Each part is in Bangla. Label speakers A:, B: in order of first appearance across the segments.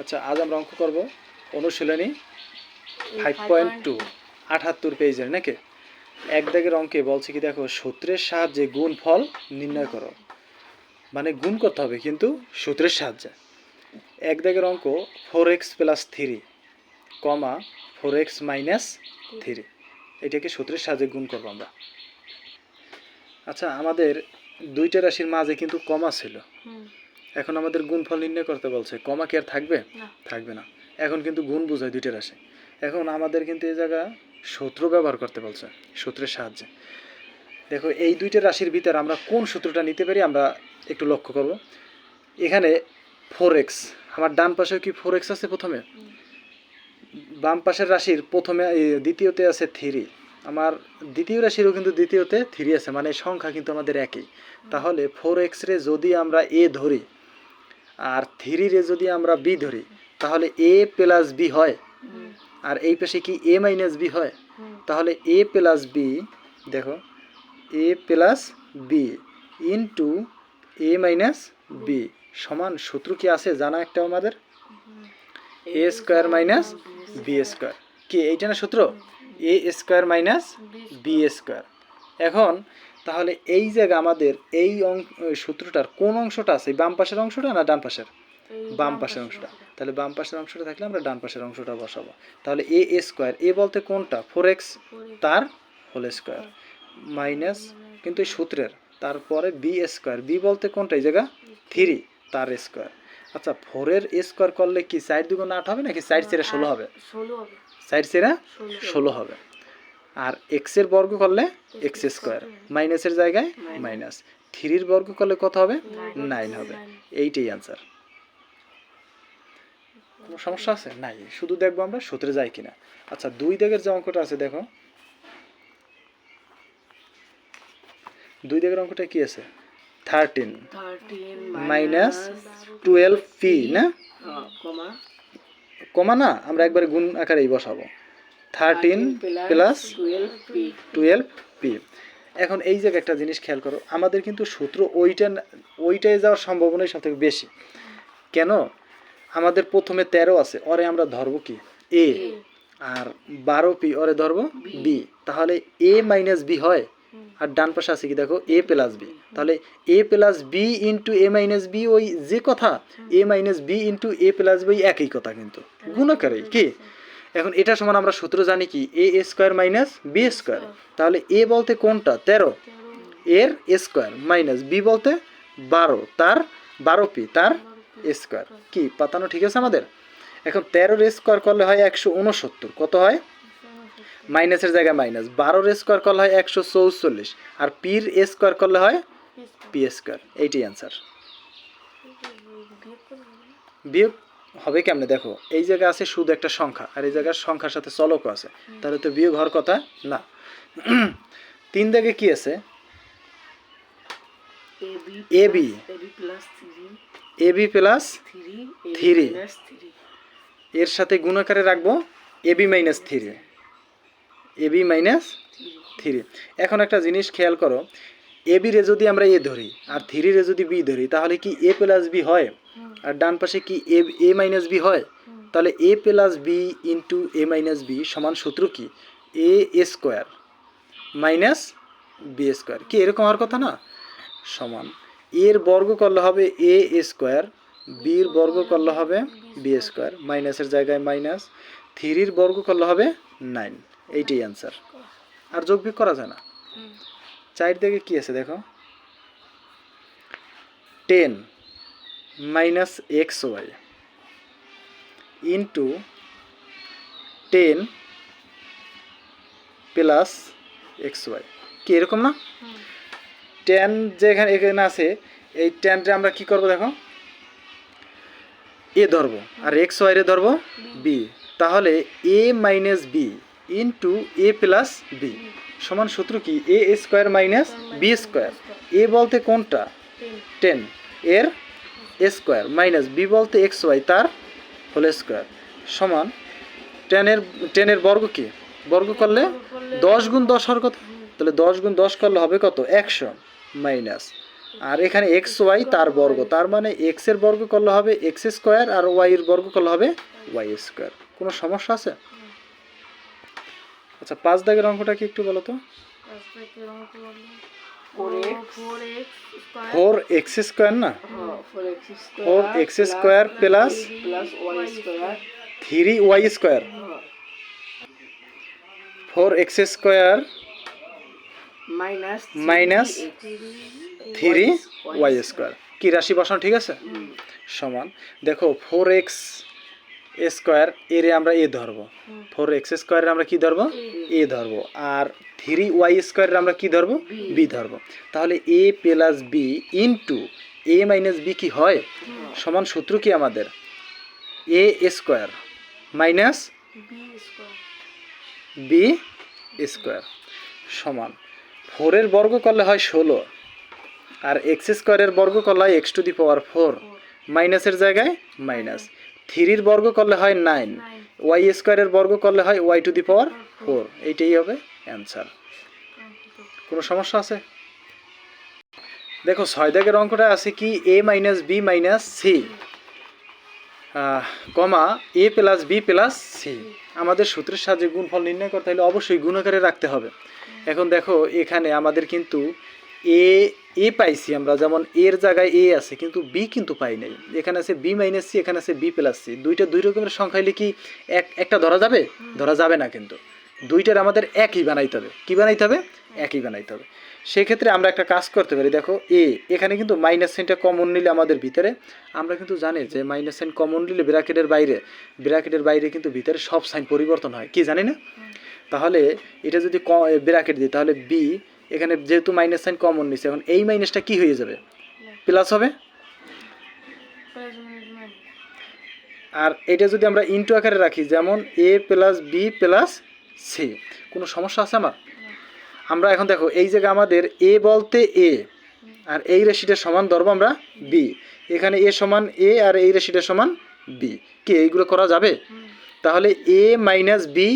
A: আচ্ছা আজ আমরা অঙ্ক করব অনুশীলনী ফাইভ পয়েন্ট টু আঠাত্তর পেজের নাকি? এক দাগের অঙ্কে বলছে কি দেখো সূত্রের সাহায্যে গুণ ফল নির্ণয় করো। মানে গুণ করতে হবে কিন্তু সূত্রের সাহায্যে। এক দাগের অঙ্ক four X plus three comma four X minus three এটাকে সূত্রের সাহায্যে গুণ করব আমরা। আচ্ছা আমাদের দুইটা রাশির মাঝে কিন্তু কমা ছিল। এখন আমাদের গুণফল নির্ণয় করতে বলছে। কমা কি আর থাকবে? থাকবে না। এখন কিন্তু গুণ বোঝায় দুইটা রাশি এখন আমাদের কিন্তু এই জায়গা সূত্র ব্যবহার করতে বলছে সূত্রের সাহায্যে। দেখো এই দুইটা রাশির ভিতরে আমরা কোন সূত্রটা নিতে পারি আমরা একটু লক্ষ্য করব। এখানে ফোর এক্স আমার ডান পাশেও কি ফোর এক্স আছে প্রথমে? বাম পাশের রাশির প্রথমে দ্বিতীয়তে আছে থ্রি আমার দ্বিতীয় রাশিরও কিন্তু দ্বিতীয়তে থ্রি আছে মানে সংখ্যা কিন্তু আমাদের একই। তাহলে ফোর এক্স রে যদি আমরা এ ধরি আর থ্রি রে যদি আমরা বি ধরি, তাহলে এ প্লাস বি হয়। আর এই পাশে কি এ মাইনাস বি হয়? তাহলে এ প্লাস বি, দেখো, A plus B into A minus B সমান সূত্র কি আছে জানা একটা আমাদের? A square minus B square. কি এইটা না সূত্র? A square minus B square. এখন তাহলে এই জায়গা আমাদের এই সূত্রটার কোন অংশটা আছে? বাম পাশের অংশটা না ডান পাশের? বাম পাশের অংশটা। তাহলে বাম পাশের অংশটা থাকলে আমরা ডান পাশের অংশটা বসাবো। তাহলে এ স্কোয়ার এ বলতে কোনটা? ফোর এক্স তার হোল স্কোয়ার মাইনাস কিন্তু এই সূত্রের তারপরে বি স্কোয়ার বি বলতে কোনটা? এই জায়গা? থ্রি তার স্কোয়ার আচ্ছা ফোরের স্কোয়ার করলে কি সাইড দুগুণ আট হবে নাকি সাইড সেরা ষোলো হবে? সাইড সেরা
B: ষোলো
A: হবে। আর এক্সের বর্গ করলে এক্স স্কোয়ার মাইনাসের জায়গায় মাইনাস থ্রির বর্গ করলে কত হবে? নাইন হবে। এইটাই অ্যান্সার কোনো সমস্যা আছে? নাই। শুধু দেখব আমরা সূত্রে যাই কিনা। আচ্ছা দুই দাগের যে অঙ্কটা আছে দেখো। দুই দাগের অঙ্কটা কি আছে? থার্টিন মাইনাস টুয়েলভ পি না?
B: কমা।
A: কমা না? আমরা একবারে গুণ আকারেই বসাবো। থার্টিন প্লাস
B: টুয়েলভ পি
A: এখন এই জায়গায় একটা জিনিস খেয়াল করো আমাদের কিন্তু সূত্র ওইটা ওইটায় যাওয়ার সম্ভাবনাই সব থেকে বেশি। কেন? আমাদের প্রথমে তেরো আছে ওরে আমরা ধরবো কি? এ আর বারো পি ওরে ধরবো বি তাহলে এ মাইনাস বি হয় আর ডান পাশে আছে কি দেখো? এ প্লাস বি তাহলে A plus B into A minus B ওই যে কথা A minus B into A plus B একই কথা কিন্তু। গুণাকারেই কি? এখন এটা সমান আমরা সূত্র জানি কি? A square minus B square তাহলে এ বলতে কোনটা? তেরো। এর স্কোয়ার মাইনাস বি বলতে বারো। তার বারো পি তার স্কোয়ার কি? পাতানো ঠিক আছে আমাদের? এখন তেরোর স্কোয়ার করলে হয় একশো উনসত্তর কত হয়? মাইনাসের জায়গায় মাইনাস বারোর স্কোয়ার করলে হয় একশো চৌচল্লিশ। আর পির স্কোয়ার করলে হয় পি স্কোয়ার এইটাই অ্যান্সার বিয়োগ হবে কেমনে? দেখো এই জায়গায় আছে শুধু একটা সংখ্যা আর এই জায়গার সংখ্যার সাথে চলকও আছে। তাহলে তো বিয়োগ হওয়ার কথা না। তিন দাগে কি আছে?
B: A B A B. Plus three
A: এর সাথে গুণাকারে রাখব A B minus three A B minus three এখন একটা জিনিস খেয়াল করো এ বি রে যদি আমরা এ ধরি আর থ্রি রে যদি বি ধরি তাহলে কি এ প্লাস বি হয়? আর ডান পাশে কি এ এ মাইনাস বি হয়? তাহলে A plus B into A minus B সমান সূত্র কি? A square minus B square কি এরকম হওয়ার কথা না? সমান। এর বর্গ করলে হবে এ স্কোয়ার বির বর্গ করলে হবে বি স্কোয়ার মাইনাসের জায়গায় মাইনাস থ্রির বর্গ করলে হবে নাইন এইটাই অ্যান্সার আর যোগ বিয়োগ করা যায় না। চার দিকে কি আছে দেখো? Ten minus X Y into ten plus X Y কি এরকম না? টেন যে এখানে এখানে আছে এই টেনটা আমরা কি করব দেখো? এ ধরবো। আর এক্স ওয়াইরে ধরবো বি তাহলে A minus B into A plus B সমান সূত্র কি? A square minus B square A বলতে কোনটা? টেন এর স্কোয়ার মাইনাস বি বলতে এক্স ওয়াই তার হোল স্কোয়ার সমান টেনের টেনের বর্গ কি? বর্গ করলে দশ গুণ দশ হওয়ার কথা? তাহলে দশ গুণ দশ করলে হবে কত? একশো মাইনাস। আর এখানে এক্স ওয়াই তার বর্গ, তার মানে এক্সের বর্গ করলে হবে এক্স স্কোয়ার আর ওয়াই এর বর্গ করলে হবে ওয়াই স্কোয়ার। কোনো সমস্যা আছে? আচ্ছা পাঁচ দাগের অঙ্কটা কি একটু বলো তো?
B: Four X
A: four X square না
B: four X
A: square plus three Y square four X square
B: minus
A: three Y square কি রাশি বসানো ঠিক আছে? সমান। দেখো ফোর এক্স স্কোয়ার এর আমরা এ ধরবো। ফোর এক্স স্কোয়ারের আমরা কি ধরবো? এ ধরবো। আর থ্রি ওয়াই স্কোয়ারের আমরা কি ধরবো? বি। ধরবো। তাহলে A plus B into A minus B কি হয়? সমান সূত্র কি আমাদের? A square minus B square. সমান। ফোরের বর্গ করলে হয় ষোলো। আর এক্স স্কোয়ারের বর্গ করলে হয় X to the power four. মাইনাসের জায়গায় মাইনাস। থ্রির বর্গ করলে হয় নাইন। ওয়াই স্কোয়ারের বর্গ করলে হয় Y to the power four. এইটাই হবে অ্যান্সার। কোনো সমস্যা আছে? দেখো, ছয় দাগের অঙ্কটা আছে কি? A minus B minus C comma A plus B plus C আমাদের সূত্রের সাহায্যে গুণফল নির্ণয় করতে হলে অবশ্যই গুণাকারে রাখতে হবে। এখন দেখো, এখানে আমাদের কিন্তু এ এ পাইছি আমরা যেমন এর জায়গায় এ আছে কিন্তু বি কিন্তু পাই নাই। এখানে আছে বি মাইনাস সি এখানে আছে বি প্লাস সি। দুইটা দুই রকমের সংখ্যা হলে কি এক একটা ধরা যাবে? ধরা যাবে না কিন্তু। দুইটার আমাদের একই বানাইতে হবে। কি বানাইতে হবে? একই বানাইতে হবে। সেক্ষেত্রে আমরা একটা কাজ করতে পারি। দেখো এ এখানে কিন্তু মাইনাস সাইনটা কমন নিলে আমাদের ভিতরে আমরা কিন্তু জানি যে মাইনাস সাইন কমন নিলে ব্র্যাকেটের বাইরে ব্র্যাকেটের বাইরে কিন্তু ভিতরে সব সাইন পরিবর্তন হয়। কি জানি না? তাহলে এটা যদি ব্র্যাকেট দিই তাহলে বি এখানে যেহেতু মাইনাস সাইন কমন নিচ্ছে এখন এই মাইনাসটা কি হয়ে যাবে? প্লাস হবে? আর এটা যদি আমরা ইন্টু আকারে রাখি যেমন A plus B plus C কোনো সমস্যা আছে আমার? আমরা এখন দেখো এই জায়গায় আমাদের এ বলতে এ আর এই রাশিটার সমান ধরবো আমরা বি এখানে এ সমান এ আর এই রাশিটার সমান বি কি এইগুলো করা যাবে? তাহলে A minus B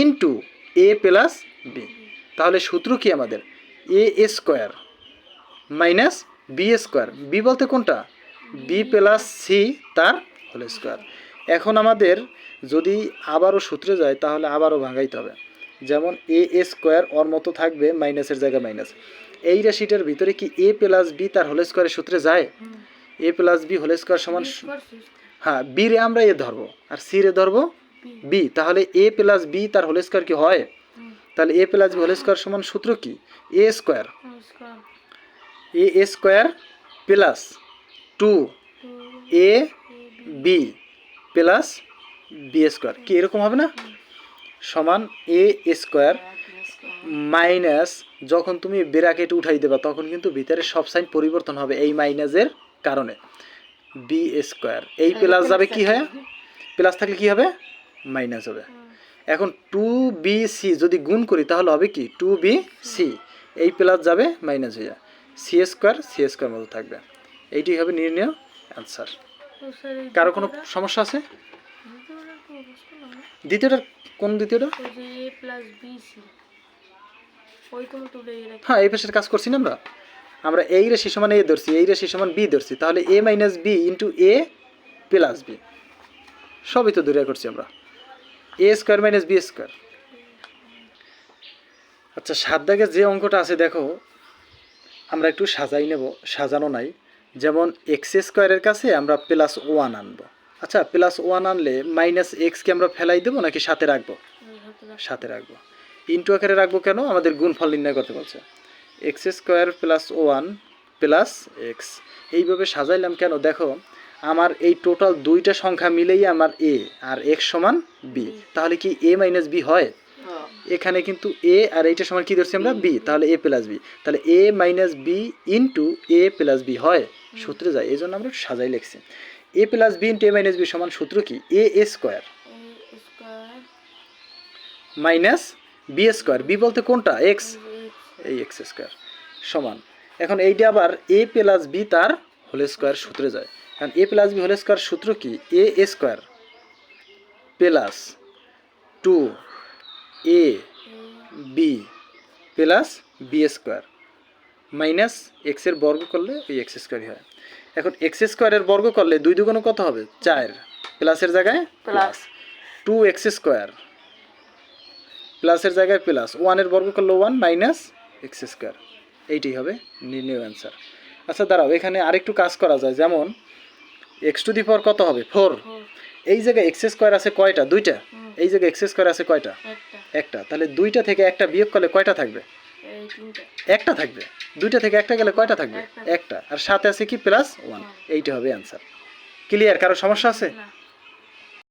A: into A plus B তাহলে সূত্র কি আমাদের? A square minus B square. B বলতে কোনটা? বি প্লাস সি তার হোল স্কোয়ার। এখন আমাদের যদি আবারও সূত্রে যায় তাহলে আবারও ভাঙাইতে হবে। যেমন এ স্কোয়ার ওর মতো থাকবে মাইনাসের জায়গায় মাইনাস। এই রাশিটার ভিতরে কি এ প্লাস বি তার হোল স্কোয়ারের সূত্রে যায়? A plus B whole square সমান হ্যাঁ বি রে আমরা এ ধরবো। আর সি রে ধরবো বি। তাহলে এ প্লাস বি তার হোল স্কোয়ার কি হয়? তাহলে A plus B whole square সমান সূত্র কি? A square. A A square plus two A B plus B square. কি এরকম হবে না? সমান এ স্কোয়ার মাইনাস যখন তুমি ব্র্যাকেট উঠাই দেবা তখন কিন্তু ভিতরে সব সাইন পরিবর্তন হবে এই মাইনাসের কারণে। B square. এই প্লাস যাবে কি হয়? প্লাস থাকলে কি হবে? মাইনাস হবে। এখন টু বি সি যদি গুণ করি তাহলে হবে কি? টু বি সি এই প্লাস যাবে মাইনাস হয়ে সি স্কোয়ার সি স্কোয়ার মতো থাকবে। এইটি হবে নির্ণয় অ্যান্সার কারও কোনো সমস্যা আছে? দ্বিতীয়টা কোন দ্বিতীয়টা? হ্যাঁ এই পাশের কাজ করছি না আমরা? আমরা এই রাশি সমান এ ধরছি এই রাশি সমান বি ধরছি। তাহলে A minus B into A plus B সবই তো দূরে করছি আমরা। A square minus B square আচ্ছা সাত দাগের যে অঙ্কটা আছে, দেখো, আমরা একটু সাজাই নেব, সাজানো নাই। যেমন এক্স স্কোয়ারের কাছে আমরা প্লাস ওয়ান আনব। আচ্ছা প্লাস ওয়ান আনলে মাইনাস এক্সকে আমরা ফেলাই দেবো নাকি সাথে রাখব? সাথে রাখব। ইন্টু আকারে রাখব কেন? আমাদের গুণফল নির্ণয় করতে বলছে। X square plus one plus X এইভাবে সাজাইলাম কেন? দেখো আমার এই টোটাল দুইটা সংখ্যা মিলেই আমার এ আর এক্স সমান বি তাহলে কি এ মাইনাস বি হয়? এখানে কিন্তু এ আর এইটা সমান কি ধরছি আমরা? বি তাহলে এ প্লাস বি তাহলে A minus B into A plus B হয় সূত্রে যায়। এই জন্য আমরা সাজাই লিখছি। A plus B into A minus B সমান সূত্র কি? A square minus B square B বলতে কোনটা? এক্স এই এক্স স্কোয়ার সমান। এখন এইটা আবার এ প্লাস বি তার হোল স্কোয়ার সূত্রে যায়। কারণ A plus B whole square সূত্র কি? A square plus two A B plus B square minus এক্সের বর্গ করলে ওই এক্স স্কোয়ারই হয়। এখন এক্স স্কোয়ারের বর্গ করলে দুই দুগুণ কত হবে? চার। প্লাসের জায়গায় প্লাস। টু এক্স স্কোয়ার প্লাসের জায়গায় প্লাস। ওয়ানের বর্গ করলে ওয়ান মাইনাস এক্স স্কোয়ার। এইটাই হবে নির্ণয় অ্যান্সার আচ্ছা দাঁড়াও এখানে আরেকটু কাজ করা যায়। যেমন এক্স টু দি ফোর কত হবে? ফোর এই জায়গায় এক্স স্কোয়ার আছে কয়টা? দুইটা? এই জায়গায় এক্স স্কোয়ার আছে কয়টা?
B: একটা।
A: তাহলে দুইটা থেকে একটা বিয়োগ করলে কয়টা থাকবে? একটা থাকবে। দুইটা থেকে একটা গেলে কয়টা থাকবে?
B: একটা।
A: আর সাথে আছে কি? প্লাস ওয়ান এইটা হবে অ্যান্সার ক্লিয়ার কারও সমস্যা আছে?